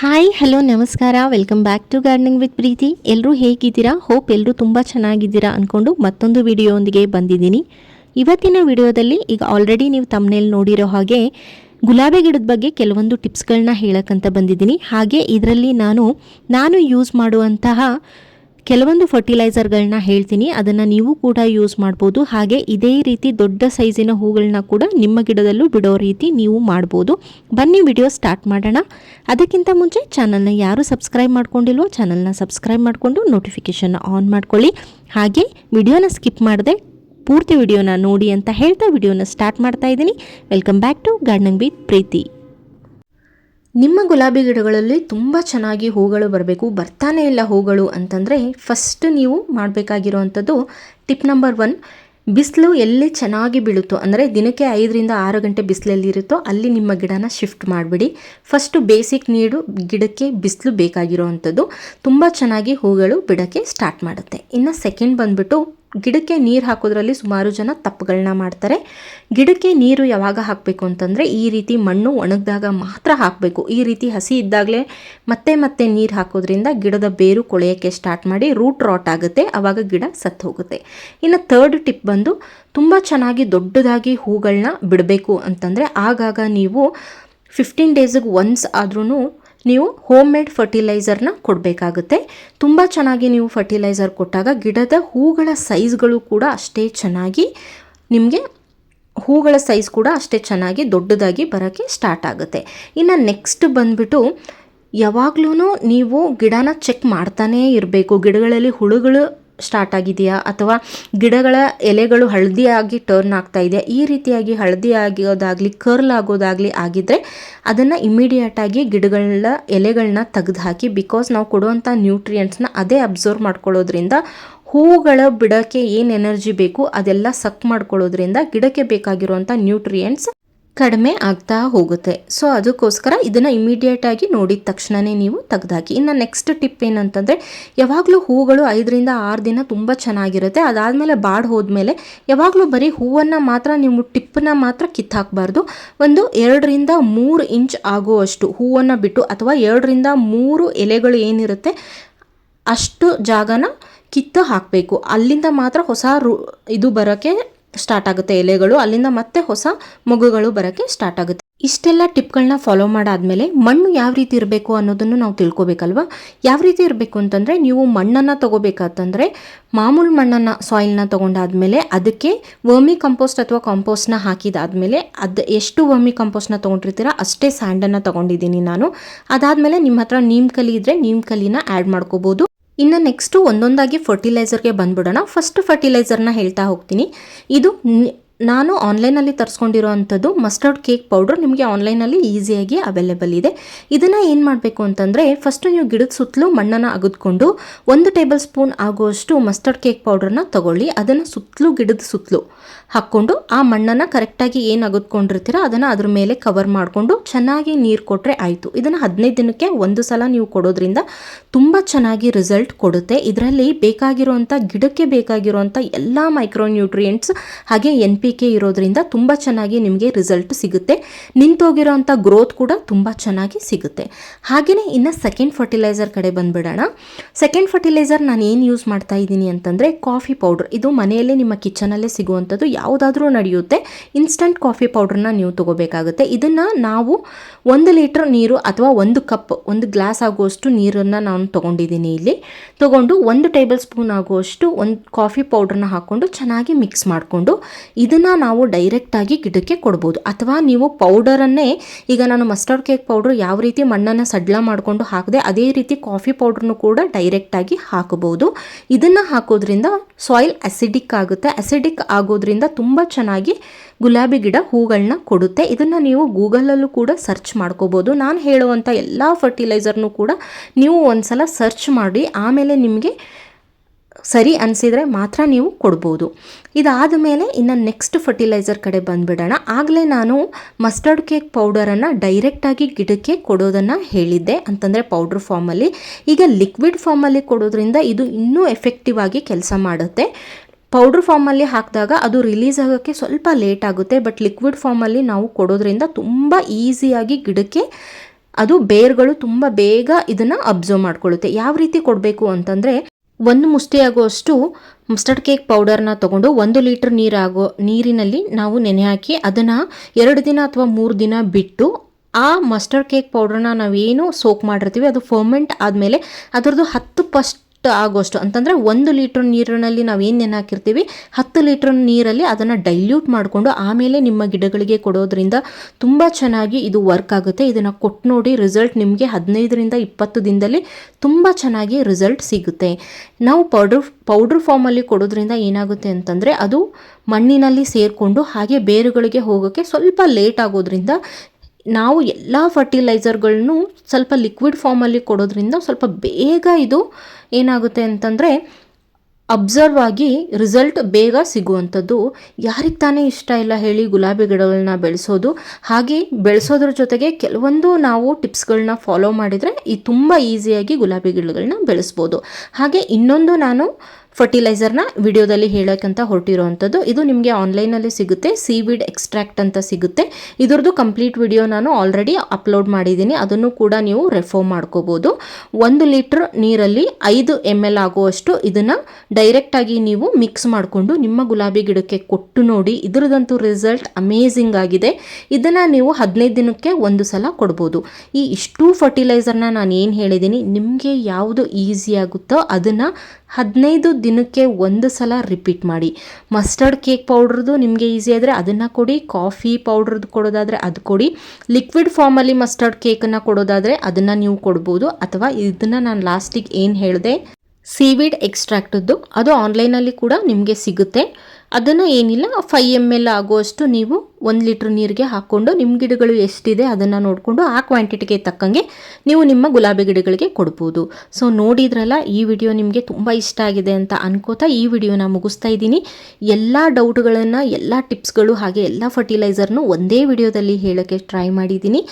Hi hello ನಮಸ್ಕಾರ. Welcome back to gardening with Preethi ಎಲ್ಲರೂ ಹೇಗಿದ್ದೀರಾ? ಹೋಪ್ ಎಲ್ಲರೂ ತುಂಬ ಚೆನ್ನಾಗಿದ್ದೀರಾ ಅಂದ್ಕೊಂಡು ಮತ್ತೊಂದು ವಿಡಿಯೋಂದಿಗೆ ಬಂದಿದ್ದೀನಿ. ಇವತ್ತಿನ ವಿಡಿಯೋದಲ್ಲಿ ಈಗ ಆಲ್ರೆಡಿ ನೀವು ತಮ್ಮನೇಲಿ ನೋಡಿರೋ ಹಾಗೆ ಗುಲಾಬಿ ಗಿಡದ ಬಗ್ಗೆ ಕೆಲವೊಂದು ಟಿಪ್ಸ್ಗಳನ್ನ ಹೇಳಕ್ಕಂತ ಬಂದಿದ್ದೀನಿ. ಹಾಗೆ ಇದರಲ್ಲಿ ನಾನು ನಾನು ಯೂಸ್ ಮಾಡುವಂತಹ ಕೆಲವೊಂದು ಫರ್ಟಿಲೈಸರ್ಗಳನ್ನ ಹೇಳ್ತೀನಿ, ಅದನ್ನು ನೀವು ಕೂಡ ಯೂಸ್ ಮಾಡ್ಬೋದು. ಹಾಗೆ ಇದೇ ರೀತಿ ದೊಡ್ಡ ಸೈಜಿನ ಹೂಗಳನ್ನ ಕೂಡ ನಿಮ್ಮ ಗಿಡದಲ್ಲೂ ಬಿಡೋ ರೀತಿ ನೀವು ಮಾಡ್ಬೋದು. ಬನ್ನಿ ವಿಡಿಯೋ ಸ್ಟಾರ್ಟ್ ಮಾಡೋಣ. ಅದಕ್ಕಿಂತ ಮುಂಚೆ ಚಾನಲ್ನ ಯಾರು ಸಬ್ಸ್ಕ್ರೈಬ್ ಮಾಡ್ಕೊಂಡಿಲ್ವೋ ಚಾನಲ್ನ ಸಬ್ಸ್ಕ್ರೈಬ್ ಮಾಡಿಕೊಂಡು ನೋಟಿಫಿಕೇಷನ್ ಆನ್ ಮಾಡ್ಕೊಳ್ಳಿ. ಹಾಗೆ ವಿಡಿಯೋನ ಸ್ಕಿಪ್ ಮಾಡದೆ ಪೂರ್ತಿ ವಿಡಿಯೋನ ನೋಡಿ ಅಂತ ಹೇಳ್ತಾ ವಿಡಿಯೋನ ಸ್ಟಾರ್ಟ್ ಮಾಡ್ತಾ ಇದ್ದೀನಿ. Welcome back to gardening with Preethi. ನಿಮ್ಮ ಗುಲಾಬಿ ಗಿಡಗಳಲ್ಲಿ ತುಂಬ ಚೆನ್ನಾಗಿ ಹೂಗಳು ಬರಬೇಕು, ಬರ್ತಾನೆ ಇಲ್ಲ ಹೂಗಳು ಅಂತಂದರೆ ಫಸ್ಟ್ ನೀವು ಮಾಡಬೇಕಾಗಿರೋವಂಥದ್ದು ಟಿಪ್ ನಂಬರ್ ಒನ್ ಬಿಸಿಲು ಎಲ್ಲಿ ಚೆನ್ನಾಗಿ ಬೀಳುತ್ತೋ, ಅಂದರೆ ದಿನಕ್ಕೆ ಐದರಿಂದ ಆರು ಗಂಟೆ ಬಿಸಿಲಲ್ಲಿರುತ್ತೋ ಅಲ್ಲಿ ನಿಮ್ಮ ಗಿಡನ ಶಿಫ್ಟ್ ಮಾಡಿಬಿಡಿ. ಫಸ್ಟು ಬೇಸಿಕ್ ನೀಡು ಗಿಡಕ್ಕೆ ಬಿಸಿಲು ಬೇಕಾಗಿರೋವಂಥದ್ದು, ತುಂಬ ಚೆನ್ನಾಗಿ ಹೂಗಳು ಬಿಡೋಕ್ಕೆ ಸ್ಟಾರ್ಟ್ ಮಾಡುತ್ತೆ. ಇನ್ನು ಸೆಕೆಂಡ್ ಬಂದ್ಬಿಟ್ಟು ಗಿಡಕ್ಕೆ ನೀರು ಹಾಕೋದ್ರಲ್ಲಿ ಸುಮಾರು ಜನ ತಪ್ಪುಗಳನ್ನ ಮಾಡ್ತಾರೆ. ಗಿಡಕ್ಕೆ ನೀರು ಯಾವಾಗ ಹಾಕಬೇಕು ಅಂತಂದರೆ ಈ ರೀತಿ ಮಣ್ಣು ಒಣಗಿದಾಗ ಮಾತ್ರ ಹಾಕಬೇಕು. ಈ ರೀತಿ ಹಸಿ ಇದ್ದಾಗಲೇ ಮತ್ತೆ ಮತ್ತೆ ನೀರು ಹಾಕೋದ್ರಿಂದ ಗಿಡದ ಬೇರು ಕೊಳೆಯೋಕ್ಕೆ ಸ್ಟಾರ್ಟ್ ಮಾಡಿ ರೂಟ್ ರಾಟ್ ಆಗುತ್ತೆ. ಆವಾಗ ಗಿಡ ಸತ್ತು ಹೋಗುತ್ತೆ. ಇನ್ನು ಥರ್ಡ್ ಟಿಪ್ ಬಂದು ತುಂಬ ಚೆನ್ನಾಗಿ ದೊಡ್ಡದಾಗಿ ಹೂಗಳನ್ನ ಬಿಡಬೇಕು ಅಂತಂದರೆ ಆಗಾಗ ನೀವು ಫಿಫ್ಟೀನ್ ಡೇಸಿಗೆ ಒನ್ಸ್ ಆದ್ರೂ ನೀವು ಹೋಮ್ ಮೇಡ್ ಫರ್ಟಿಲೈಸರ್ನ ಕೊಡಬೇಕಾಗುತ್ತೆ. ತುಂಬ ಚೆನ್ನಾಗಿ ನೀವು ಫರ್ಟಿಲೈಸರ್ ಕೊಟ್ಟಾಗ ಗಿಡದ ಹೂಗಳ ಸೈಜ್ಗಳು ಕೂಡ ಅಷ್ಟೇ ಚೆನ್ನಾಗಿ ನಿಮಗೆ ಹೂಗಳ ಸೈಜ್ ಕೂಡ ಅಷ್ಟೇ ಚೆನ್ನಾಗಿ ದೊಡ್ಡದಾಗಿ ಬರೋಕ್ಕೆ ಸ್ಟಾರ್ಟ್ ಆಗುತ್ತೆ. ಇನ್ನು ನೆಕ್ಸ್ಟ್ ಬಂದ್ಬಿಟ್ಟು ಯಾವಾಗ್ಲೂ ನೀವು ಗಿಡನ ಚೆಕ್ ಮಾಡ್ತಾನೇ ಇರಬೇಕು. ಗಿಡಗಳಲ್ಲಿ ಹುಳುಗಳು ಸ್ಟಾರ್ಟ್ ಆಗಿದೆಯಾ? ಅಥವಾ ಗಿಡಗಳ ಎಲೆಗಳು ಹಳದಿಯಾಗಿ ಟರ್ನ್ ಆಗ್ತಾ ಇದೆಯಾ? ಈ ರೀತಿಯಾಗಿ ಹಳದಿ ಆಗೋದಾಗಲಿ ಕರ್ಲ್ ಆಗೋದಾಗಲಿ ಆಗಿದ್ದರೆ ಅದನ್ನು ಇಮಿಡಿಯೇಟಾಗಿ ಗಿಡಗಳ ಎಲೆಗಳನ್ನ ತೆಗೆದು ಹಾಕಿ ಬಿಕಾಸ್ ನಾವು ಕೊಡುವಂಥ ನ್ಯೂಟ್ರಿಯೆಂಟ್ಸ್ನ ಅದೇ ಅಬ್ಸರ್ವ್ ಮಾಡ್ಕೊಳ್ಳೋದ್ರಿಂದ ಹೂಗಳ ಬಿಡೋಕ್ಕೆ ಏನು ಎನರ್ಜಿ ಬೇಕು ಅದೆಲ್ಲ ಸಕ್ ಮಾಡ್ಕೊಳ್ಳೋದ್ರಿಂದ ಗಿಡಕ್ಕೆ ಬೇಕಾಗಿರುವಂಥ ನ್ಯೂಟ್ರಿಯೆಂಟ್ಸ್ ಕಡಿಮೆ ಆಗ್ತಾ ಹೋಗುತ್ತೆ. ಸೊ ಅದಕ್ಕೋಸ್ಕರ ಇದನ್ನು ಇಮಿಡಿಯೇಟಾಗಿ ನೋಡಿದ ತಕ್ಷಣವೇ ನೀವು ತೆಗೆದಾಕಿ. ಇನ್ನು ನೆಕ್ಸ್ಟ್ ಟಿಪ್ ಏನಂತಂದರೆ, ಯಾವಾಗಲೂ ಹೂಗಳು ಐದರಿಂದ ಆರು ದಿನ ತುಂಬ ಚೆನ್ನಾಗಿರುತ್ತೆ. ಅದಾದಮೇಲೆ ಬಾಡ್ ಹೋದ್ಮೇಲೆ ಯಾವಾಗಲೂ ಬರೀ ಹೂವನ್ನು ಮಾತ್ರ, ನೀವು ಟಿಪ್ಪನ್ನ ಮಾತ್ರ ಕಿತ್ತಾಕಬಾರ್ದು. ಒಂದು ಎರಡರಿಂದ ಮೂರು ಇಂಚ್ ಆಗುವಷ್ಟು ಹೂವನ್ನು ಬಿಟ್ಟು ಅಥವಾ ಎರಡರಿಂದ ಮೂರು ಎಲೆಗಳು ಏನಿರುತ್ತೆ, ಅಷ್ಟು ಜಾಗನ ಕಿತ್ತು ಹಾಕಬೇಕು. ಅಲ್ಲಿಂದ ಮಾತ್ರ ಹೊಸ ಇದು ಬರೋಕ್ಕೆ ಸ್ಟಾರ್ಟ್ ಆಗುತ್ತೆ ಎಲೆಗಳು. ಅಲ್ಲಿಂದ ಮತ್ತೆ ಹೊಸ ಮಗುಗಳು ಬರೋಕ್ಕೆ ಸ್ಟಾರ್ಟ್ ಆಗುತ್ತೆ. ಇಷ್ಟೆಲ್ಲ ಟಿಪ್ಗಳನ್ನ ಫಾಲೋ ಮಾಡಾದ್ಮೇಲೆ ಮಣ್ಣು ಯಾವ ರೀತಿ ಇರಬೇಕು ಅನ್ನೋದನ್ನು ನಾವು ತಿಳ್ಕೊಬೇಕಲ್ವಾ? ಯಾವ ರೀತಿ ಇರಬೇಕು ಅಂತಂದರೆ ನೀವು ಮಣ್ಣನ್ನು ತೊಗೋಬೇಕಂತಂದರೆ ಮಾಮೂಲು ಮಣ್ಣನ್ನು ಸಾಯಿಲ್ನ ತೊಗೊಂಡಾದ್ಮೇಲೆ ಅದಕ್ಕೆ ವರ್ಮಿ ಕಂಪೋಸ್ಟ್ ಅಥವಾ ಕಾಂಪೋಸ್ಟ್ನ ಹಾಕಿದಾದ್ಮೇಲೆ ಅದು ಎಷ್ಟು ವರ್ಮಿ ಕಂಪೋಸ್ಟ್ನ ತೊಗೊಂಡಿರ್ತೀರ ಅಷ್ಟೇ ಸ್ಯಾಂಡನ್ನು ತೊಗೊಂಡಿದ್ದೀನಿ ನಾನು. ಅದಾದಮೇಲೆ ನಿಮ್ಮ ಹತ್ರ ನೀಮ್ ಕಲಿ ಇದ್ದರೆ ನೀಮ್ ಕಲಿನ ಆ್ಯಡ್ ಮಾಡ್ಕೋಬೋದು. ಇನ್ನು ನೆಕ್ಸ್ಟು ಒಂದೊಂದಾಗಿ ಫರ್ಟಿಲೈಸರ್ಗೆ ಬಂದ್ಬಿಡೋಣ. ಫಸ್ಟ್ ಫರ್ಟಿಲೈಸರ್ನ ಹೇಳ್ತಾ ಹೋಗ್ತೀನಿ. ಇದು ನಾನು ಆನ್ಲೈನಲ್ಲಿ ತರಿಸ್ಕೊಂಡಿರೋ ಅಂಥದ್ದು ಮಸ್ಟರ್ಡ್ ಕೇಕ್ ಪೌಡ್ರ್ ನಿಮಗೆ ಆನ್ಲೈನಲ್ಲಿ ಈಸಿಯಾಗಿ ಅವೈಲೇಬಲ್ ಇದೆ. ಇದನ್ನು ಏನು ಮಾಡಬೇಕು ಅಂತಂದರೆ ಫಸ್ಟು ನೀವು ಗಿಡದ ಸುತ್ತಲೂ ಮಣ್ಣನ್ನು ಅಗದ್ಕೊಂಡು ಒಂದು ಟೇಬಲ್ ಸ್ಪೂನ್ ಆಗುವಷ್ಟು ಮಸ್ಟರ್ಡ್ ಕೇಕ್ ಪೌಡ್ರನ್ನ ತಗೊಳ್ಳಿ. ಅದನ್ನು ಸುತ್ತಲೂ ಗಿಡದ ಸುತ್ತಲೂ ಹಾಕ್ಕೊಂಡು ಆ ಮಣ್ಣನ್ನು ಕರೆಕ್ಟಾಗಿ ಏನು ಅಗದ್ಕೊಂಡಿರ್ತೀರ ಅದನ್ನು ಅದ್ರ ಮೇಲೆ ಕವರ್ ಮಾಡಿಕೊಂಡು ಚೆನ್ನಾಗಿ ನೀರು ಕೊಟ್ಟರೆ ಆಯಿತು. ಇದನ್ನು ಹದಿನೈದು ದಿನಕ್ಕೆ ಒಂದು ಸಲ ನೀವು ಕೊಡೋದ್ರಿಂದ ತುಂಬ ಚೆನ್ನಾಗಿ ರಿಸಲ್ಟ್ ಕೊಡುತ್ತೆ. ಇದರಲ್ಲಿ ಬೇಕಾಗಿರುವಂಥ ಗಿಡಕ್ಕೆ ಬೇಕಾಗಿರುವಂಥ ಎಲ್ಲ ಮೈಕ್ರೋ ನ್ಯೂಟ್ರಿಯೆಂಟ್ಸ್ ಹಾಗೆ ಎನ್ ಪಿ ಕೆ ಇರೋದ್ರಿಂದ ತುಂಬ ಚೆನ್ನಾಗಿ ನಿಮಗೆ ರಿಸಲ್ಟ್ ಸಿಗುತ್ತೆ. ನಿಂತೋಗಿರೋಂಥ ಗ್ರೋತ್ ಕೂಡ ತುಂಬ ಚೆನ್ನಾಗಿ ಸಿಗುತ್ತೆ. ಹಾಗೆಯೇ ಇನ್ನು ಸೆಕೆಂಡ್ ಫರ್ಟಿಲೈಸರ್ ಕಡೆ ಬಂದುಬಿಡೋಣ. ಸೆಕೆಂಡ್ ಫರ್ಟಿಲೈಸರ್ ನಾನು ಏನು ಯೂಸ್ ಮಾಡ್ತಾ ಇದ್ದೀನಿ ಅಂತಂದರೆ ಕಾಫಿ ಪೌಡ್ರ್ ಇದು ಮನೆಯಲ್ಲೇ ನಿಮ್ಮ ಕಿಚನಲ್ಲೇ ಸಿಗುವಂಥದ್ದು ಯಾವುದಾದ್ರೂ ನಡೆಯುತ್ತೆ. ಇನ್ಸ್ಟಂಟ್ ಕಾಫಿ ಪೌಡ್ರನ್ನ ನೀವು ತಗೋಬೇಕಾಗುತ್ತೆ. ಇದನ್ನು ನಾವು ಒಂದು ಲೀಟ್ರ್ ನೀರು ಅಥವಾ ಒಂದು ಕಪ್ ಒಂದು ಗ್ಲಾಸ್ ಆಗುವಷ್ಟು ನೀರನ್ನು ನಾನು ತೊಗೊಂಡಿದ್ದೀನಿ ಇಲ್ಲಿ. ತೊಗೊಂಡು ಒಂದು ಟೇಬಲ್ ಸ್ಪೂನ್ ಆಗುವಷ್ಟು ಒಂದು ಕಾಫಿ ಪೌಡ್ರನ್ನ ಹಾಕ್ಕೊಂಡು ಚೆನ್ನಾಗಿ ಮಿಕ್ಸ್ ಮಾಡಿಕೊಂಡು ಇದನ್ನು ನಾವು ಡೈರೆಕ್ಟಾಗಿ ಗಿಡಕ್ಕೆ ಕೊಡ್ಬೋದು. ಅಥವಾ ನೀವು ಪೌಡರನ್ನೇ ಈಗ ನಾನು ಮಸ್ಟರ್ಡ್ ಕೇಕ್ ಪೌಡ್ರ್ ಯಾವ ರೀತಿ ಮಣ್ಣನ್ನು ಸಡ್ಲ ಮಾಡಿಕೊಂಡು ಹಾಕಿದೆ ಅದೇ ರೀತಿ ಕಾಫಿ ಪೌಡ್ರನ್ನು ಕೂಡ ಡೈರೆಕ್ಟಾಗಿ ಹಾಕಬಹುದು. ಇದನ್ನು ಹಾಕೋದ್ರಿಂದ ಸಾಯಿಲ್ ಅಸಿಡಿಕ್ ಆಗುತ್ತೆ. ಅಸಿಡಿಕ್ ಆಗೋದ್ರಿಂದ ತುಂಬ ಚೆನ್ನಾಗಿ ಗುಲಾಬಿ ಗಿಡ ಹೂಗಳನ್ನ ಕೊಡುತ್ತೆ. ಇದನ್ನು ನೀವು ಗೂಗಲಲ್ಲೂ ಕೂಡ ಸರ್ಚ್ ಮಾಡ್ಕೋಬೋದು. ನಾನು ಹೇಳುವಂಥ ಎಲ್ಲ ಫರ್ಟಿಲೈಸರ್ನು ಕೂಡ ನೀವು ಒಂದ್ಸಲ ಸರ್ಚ್ ಮಾಡಿ, ಆಮೇಲೆ ನಿಮಗೆ ಸರಿ ಅನಿಸಿದರೆ ಮಾತ್ರ ನೀವು ಕೊಡ್ಬೋದು. ಇದಾದ ಮೇಲೆ ಇನ್ನು ನೆಕ್ಸ್ಟ್ ಫರ್ಟಿಲೈಸರ್ ಕಡೆ ಬಂದುಬಿಡೋಣ. ಆಗಲೇ ನಾನು ಮಸ್ಟರ್ಡ್ ಕೇಕ್ ಪೌಡರನ್ನು ಡೈರೆಕ್ಟಾಗಿ ಗಿಡಕ್ಕೆ ಕೊಡೋದನ್ನು ಹೇಳಿದ್ದೆ. ಅಂತಂದರೆ ಪೌಡ್ರ್ ಫಾರ್ಮಲ್ಲಿ ಈಗ ಲಿಕ್ವಿಡ್ ಫಾರ್ಮಲ್ಲಿ ಕೊಡೋದ್ರಿಂದ ಇದು ಇನ್ನೂ ಎಫೆಕ್ಟಿವ್ ಆಗಿ ಕೆಲಸ ಮಾಡುತ್ತೆ. ಪೌಡ್ರ್ ಫಾರ್ಮಲ್ಲಿ ಹಾಕಿದಾಗ ಅದು ರಿಲೀಸ್ ಆಗೋಕ್ಕೆ ಸ್ವಲ್ಪ ಲೇಟ್ ಆಗುತ್ತೆ. ಬಟ್ ಲಿಕ್ವಿಡ್ ಫಾರ್ಮಲ್ಲಿ ನಾವು ಕೊಡೋದ್ರಿಂದ ತುಂಬ ಈಸಿಯಾಗಿ ಗಿಡಕ್ಕೆ ಅದು ಬೇರ್ಗಳು ತುಂಬ ಬೇಗ ಇದನ್ನು ಅಬ್ಸರ್ವ್ ಮಾಡ್ಕೊಳ್ಳುತ್ತೆ. ಯಾವ ರೀತಿ ಕೊಡಬೇಕು ಅಂತಂದರೆ ಒಂದು ಮುಷ್ಟಿಯಾಗುವಷ್ಟು ಮಸ್ಟರ್ಡ್ ಕೇಕ್ ಪೌಡರ್ನ ತಗೊಂಡು ಒಂದು ಲೀಟರ್ ನೀರಾಗೋ, ನೀರಿನಲ್ಲಿ ನಾವು ನೆನೆ ಹಾಕಿ ಅದನ್ನು ಎರಡು ದಿನ ಅಥವಾ ಮೂರು ದಿನ ಬಿಟ್ಟು ಆ ಮಸ್ಟರ್ಡ್ ಕೇಕ್ ಪೌಡ್ರನ್ನ ನಾವೇನು ಸೋಕ್ ಮಾಡಿರ್ತೀವಿ, ಅದು ಫರ್ಮೆಂಟ್ ಆದಮೇಲೆ ಅದರದ್ದು ಹತ್ತು ಪಸ್ಟ್ ಆಗೋಷ್ಟು. ಅಂತಂದರೆ ಒಂದು ಲೀಟ್ರ್ ನೀರಿನಲ್ಲಿ ನಾವು ನೆನೆ ಹಾಕಿರ್ತೀವಿ? ಹತ್ತು ಲೀಟ್ರ್ ನೀರಲ್ಲಿ ಅದನ್ನು ಡೈಲ್ಯೂಟ್ ಮಾಡಿಕೊಂಡು ಆಮೇಲೆ ನಿಮ್ಮ ಗಿಡಗಳಿಗೆ ಕೊಡೋದ್ರಿಂದ ತುಂಬ ಚೆನ್ನಾಗಿ ಇದು ವರ್ಕ್ ಆಗುತ್ತೆ. ಇದನ್ನು ಕೊಟ್ಟು ನೋಡಿ ರಿಸಲ್ಟ್ ನಿಮಗೆ ಹದಿನೈದರಿಂದ ಇಪ್ಪತ್ತು ದಿನದಲ್ಲಿ ತುಂಬ ಚೆನ್ನಾಗಿ ರಿಸಲ್ಟ್ ಸಿಗುತ್ತೆ. ನಾವು ಪೌಡ್ರ್ ಪೌಡ್ರ್ ಫಾರ್ಮಲ್ಲಿ ಕೊಡೋದ್ರಿಂದ ಏನಾಗುತ್ತೆ ಅಂತಂದರೆ ಅದು ಮಣ್ಣಿನಲ್ಲಿ ಸೇರಿಕೊಂಡು ಹಾಗೆ ಬೇರುಗಳಿಗೆ ಹೋಗೋಕ್ಕೆ ಸ್ವಲ್ಪ ಲೇಟ್ ಆಗೋದ್ರಿಂದ ನಾವು ಎಲ್ಲ ಫರ್ಟಿಲೈಸರ್ಗಳನ್ನು ಸ್ವಲ್ಪ ಲಿಕ್ವಿಡ್ ಫಾರ್ಮಲ್ಲಿ ಕೊಡೋದ್ರಿಂದ ಸ್ವಲ್ಪ ಬೇಗ ಇದು ಏನಾಗುತ್ತೆ ಅಂತಂದರೆ ಅಬ್ಸರ್ವ್ ಆಗಿ ರಿಸಲ್ಟ್ ಬೇಗ ಸಿಗುವಂಥದ್ದು. ಯಾರಿಗೆ ತಾನೇ ಇಷ್ಟ ಇಲ್ಲ ಹೇಳಿ ಗುಲಾಬಿ ಗಿಡಗಳನ್ನ ಬೆಳೆಸೋದು. ಹಾಗೆ ಬೆಳೆಸೋದ್ರ ಜೊತೆಗೆ ಕೆಲವೊಂದು ನಾವು ಟಿಪ್ಸ್ಗಳನ್ನ ಫಾಲೋ ಮಾಡಿದರೆ ಈ ತುಂಬ ಈಸಿಯಾಗಿ ಗುಲಾಬಿ ಗಿಡಗಳನ್ನ ಬೆಳೆಸ್ಬೋದು. ಹಾಗೆ ಇನ್ನೊಂದು ನಾನು ಫರ್ಟಿಲೈಸರ್ನ ವಿಡಿಯೋದಲ್ಲಿ ಹೇಳೋಕ್ಕಂತ ಹೊರಟಿರೋವಂಥದ್ದು. ಇದು ನಿಮಗೆ ಆನ್ಲೈನಲ್ಲಿ ಸಿಗುತ್ತೆ. ಸೀವಿಡ್ ಎಕ್ಸ್ಟ್ರಾಕ್ಟ್ ಅಂತ ಸಿಗುತ್ತೆ. ಇದರದ್ದು ಕಂಪ್ಲೀಟ್ ವಿಡಿಯೋ ನಾನು ಆಲ್ರೆಡಿ ಅಪ್ಲೋಡ್ ಮಾಡಿದ್ದೀನಿ. ಅದನ್ನು ಕೂಡ ನೀವು ರೆಫರ್ ಮಾಡ್ಕೋಬೋದು. ಒಂದು ಲೀಟ್ರ್ ನೀರಲ್ಲಿ ಐದು ಎಂ ಎಲ್ ಆಗುವಷ್ಟು ಇದನ್ನು ಡೈರೆಕ್ಟಾಗಿ ನೀವು ಮಿಕ್ಸ್ ಮಾಡಿಕೊಂಡು ನಿಮ್ಮ ಗುಲಾಬಿ ಗಿಡಕ್ಕೆ ಕೊಟ್ಟು ನೋಡಿ. ಇದರದಂತೂ ರಿಸಲ್ಟ್ ಅಮೇಝಿಂಗ್ ಆಗಿದೆ. ಇದನ್ನು ನೀವು ಹದಿನೈದು ದಿನಕ್ಕೆ ಒಂದು ಸಲ ಕೊಡ್ಬೋದು. ಈ ಇಷ್ಟು ಫರ್ಟಿಲೈಸರ್ನ ನಾನು ಏನು ಹೇಳಿದ್ದೀನಿ, ನಿಮಗೆ ಯಾವುದು ಈಸಿ ಆಗುತ್ತೋ ಅದನ್ನು ಹದಿನೈದು ದಿನಕ್ಕೆ ಒಂದು ಸಲ ರಿಪೀಟ್ ಮಾಡಿ. ಮಸ್ಟರ್ಡ್ ಕೇಕ್ ಪೌಡ್ರದ್ದು ನಿಮಗೆ ಈಸಿ ಆದರೆ ಅದನ್ನು ಕೊಡಿ ಕಾಫಿ ಪೌಡ್ರದ್ದು ಕೊಡೋದಾದರೆ ಅದು ಕೊಡಿ. ಲಿಕ್ವಿಡ್ ಫಾರ್ಮಲ್ಲಿ ಮಸ್ಟರ್ಡ್ ಕೇಕನ್ನು ಕೊಡೋದಾದರೆ ಅದನ್ನು ನೀವು ಕೊಡ್ಬೋದು. ಅಥವಾ ಇದನ್ನು ನಾನು ಲಾಸ್ಟಿಗೆ ಏನು ಹೇಳಿದೆ? ಸೀವಿಡ್ ಎಕ್ಸ್ಟ್ರಾಕ್ಟದ್ದು ಅದು ಆನ್ಲೈನಲ್ಲಿ ಕೂಡ ನಿಮಗೆ ಸಿಗುತ್ತೆ. ಅದನ್ನು ಏನಿಲ್ಲ ಫೈವ್ ಎಂ ಎಲ್ ಆಗುವಷ್ಟು ನೀವು ಒಂದು ಲೀಟ್ರ್ ನೀರಿಗೆ ಹಾಕ್ಕೊಂಡು ನಿಮ್ಮ ಗಿಡಗಳು ಎಷ್ಟಿದೆ ಅದನ್ನು ನೋಡಿಕೊಂಡು ಆ ಕ್ವಾಂಟಿಟಿಗೆ ತಕ್ಕಂಗೆ ನೀವು ನಿಮ್ಮ ಗುಲಾಬಿ ಗಿಡಗಳಿಗೆ ಕೊಡ್ಬೋದು. ಸೊ ನೋಡಿದ್ರಲ್ಲ, ಈ ವಿಡಿಯೋ ನಿಮಗೆ ತುಂಬ ಇಷ್ಟ ಆಗಿದೆ ಅಂತ ಅನ್ಕೋತಾ ಈ ವಿಡಿಯೋನ ಮುಗಿಸ್ತಾ ಇದ್ದೀನಿ. ಎಲ್ಲ ಡೌಟ್ಗಳನ್ನು ಎಲ್ಲ ಟಿಪ್ಸ್ಗಳು ಹಾಗೆ ಎಲ್ಲ ಫರ್ಟಿಲೈಸರ್ನು ಒಂದೇ ವಿಡಿಯೋದಲ್ಲಿ ಹೇಳೋಕ್ಕೆ ಟ್ರೈ ಮಾಡಿದ್ದೀನಿ.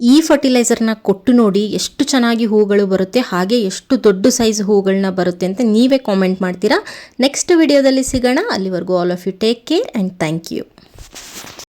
ಈ ಫರ್ಟಿಲೈಸರ್ನ ಕೊಟ್ಟು ನೋಡಿ ಎಷ್ಟು ಚೆನ್ನಾಗಿ ಹೂಗಳು ಬರುತ್ತೆ, ಹಾಗೆ ಎಷ್ಟು ದೊಡ್ಡ ಸೈಜ್ ಹೂಗಳನ್ನ ಬರುತ್ತೆ ಅಂತ ನೀವೇ ಕಾಮೆಂಟ್ ಮಾಡ್ತೀರಾ. ನೆಕ್ಸ್ಟ್ ವಿಡಿಯೋದಲ್ಲಿ ಸಿಗೋಣ. ಅಲ್ಲಿವರೆಗೂ all of you take care and thank you